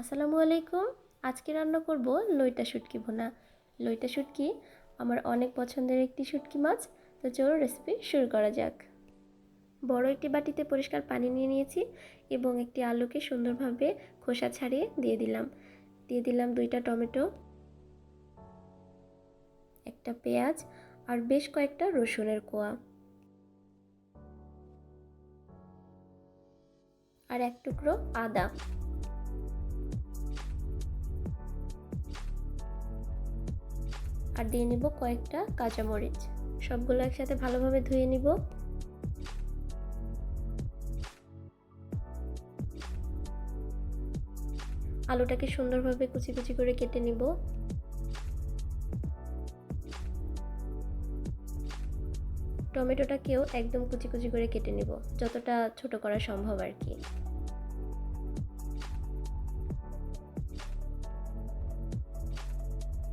আসসালামু আলাইকুম। আজকে রান্না করব লইটা শুটকি ভুনা। লইটা শুটকি আমার অনেক পছন্দের একটি শুটকি মাছ, তো চলো রেসিপি শুরু করা যাক। বড় একটি বাটিতে পরিষ্কার পানি নিয়ে নিয়েছি এবং একটি আলুকে সুন্দরভাবে খোসা ছাড়িয়ে দিয়ে দিলাম। দিয়ে দিলাম দুইটা টমেটো, একটা পেঁয়াজ আর বেশ কয়েকটা রসুনের কোয়া। আর এক টুকরো আদা। আর দিয়ে নিব কয়েকটা কাঁচামরিচ। সবগুলো একসাথে ভালোভাবে ধুয়ে নিব। আলুটাকে সুন্দরভাবে কুচি কুচি করে কেটে নিব। টমেটোটাকেও একদম কুচি কুচি করে কেটে নিব, যতটা ছোট করা সম্ভব আর কি।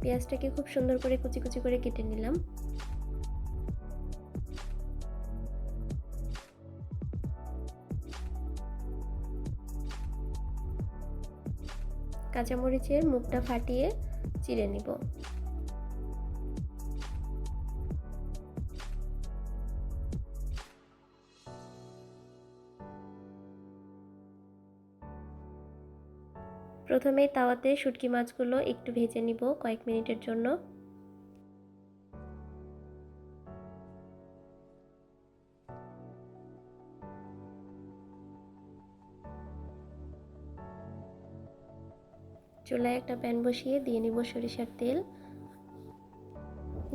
পেঁয়াজটাকে খুব সুন্দর করে কুচি কুচি করে কেটে নিলাম। কাঁচামরিচের মুখটা ফাটিয়ে চিড়ে নিব। প্রথমেই তাওয়াতে শুটকি মাছগুলো একটু ভেজে নিব কয়েক মিনিটের জন্য। চুলায় একটা প্যান বসিয়ে দিয়ে নিব সরিষার তেল।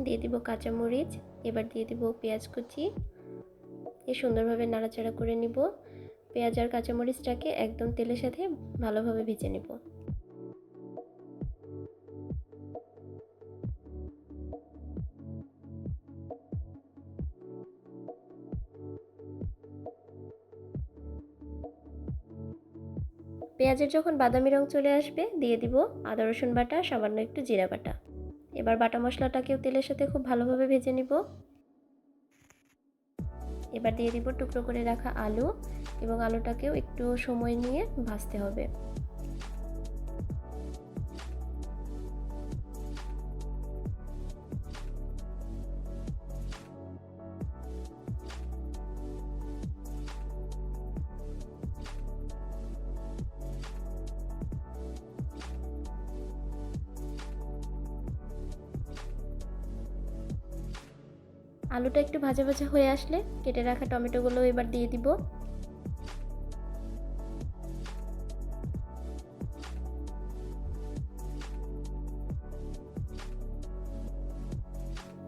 দিয়ে দিব কাঁচামরিচ, এবার দিয়ে দিব পেঁয়াজ কুচি। এ সুন্দরভাবে নাড়াচাড়া করে নিব। পেঁয়াজ আর কাঁচামরিচটাকে একদম তেলের সাথে ভালোভাবে ভেজে নেব। পেঁয়াজের যখন বাদামি রং চলে আসবে, দিয়ে দিব আদা, রসুন বাটা, সামান্য একটু জিরা বাটা। এবার বাটা মশলাটাকেও তেলের সাথে খুব ভালোভাবে ভেজে নিব। এবার দিয়ে দিব টুকরো করে রাখা আলু এবং আলুটাকেও একটু সময় নিয়ে ভাজতে হবে। আলুটা একটু ভাজা ভাজা হয়ে আসলে কেটে রাখা টমেটোগুলো এবার দিয়ে দিব।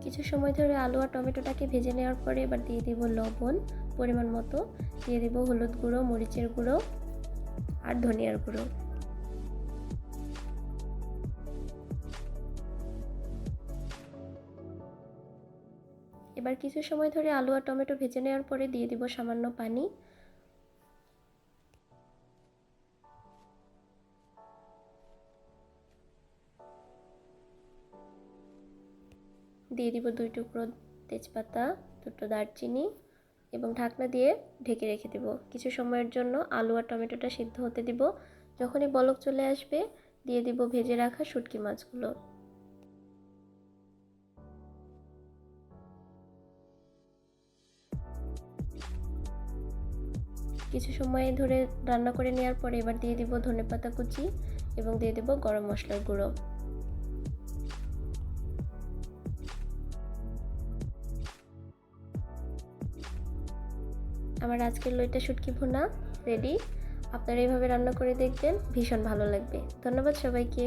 কিছু সময় ধরে আলু আর টমেটোটাকে ভেজে নেওয়ার পরে এবার দিয়ে দিব লবণ পরিমাণ মতো। দিয়ে দিব হলুদ গুঁড়ো, মরিচের গুঁড়ো আর ধনিয়ার গুঁড়ো। এবার কিছু সময় ধরে আলু আর টমেটো ভেজে নেওয়ার পরে দিয়ে দিব সামান্য পানি। দিয়ে দিব দুই টুকরো তেজপাতা, দুটো দারচিনি এবং ঢাকনা দিয়ে ঢেকে রেখে দেব। কিছু সময়ের জন্য আলু আর টমেটোটা সিদ্ধ হতে দিব। যখনই বলক চলে আসবে, দিয়ে দিব ভেজে রাখা শুটকি মাছগুলো। কিছু সময় ধরে রান্না করে নেওয়ার পরে এবার দিয়ে দিব ধনে পাতা কুচি এবং দিয়ে দেব গরম মশলার গুঁড়ো। আমার আজকের লইটা শুটকি ভুনা রেডি আপনারা এইভাবে রান্না করে দেখবেন, ভীষণ ভালো লাগবে। ধন্যবাদ সবাইকে।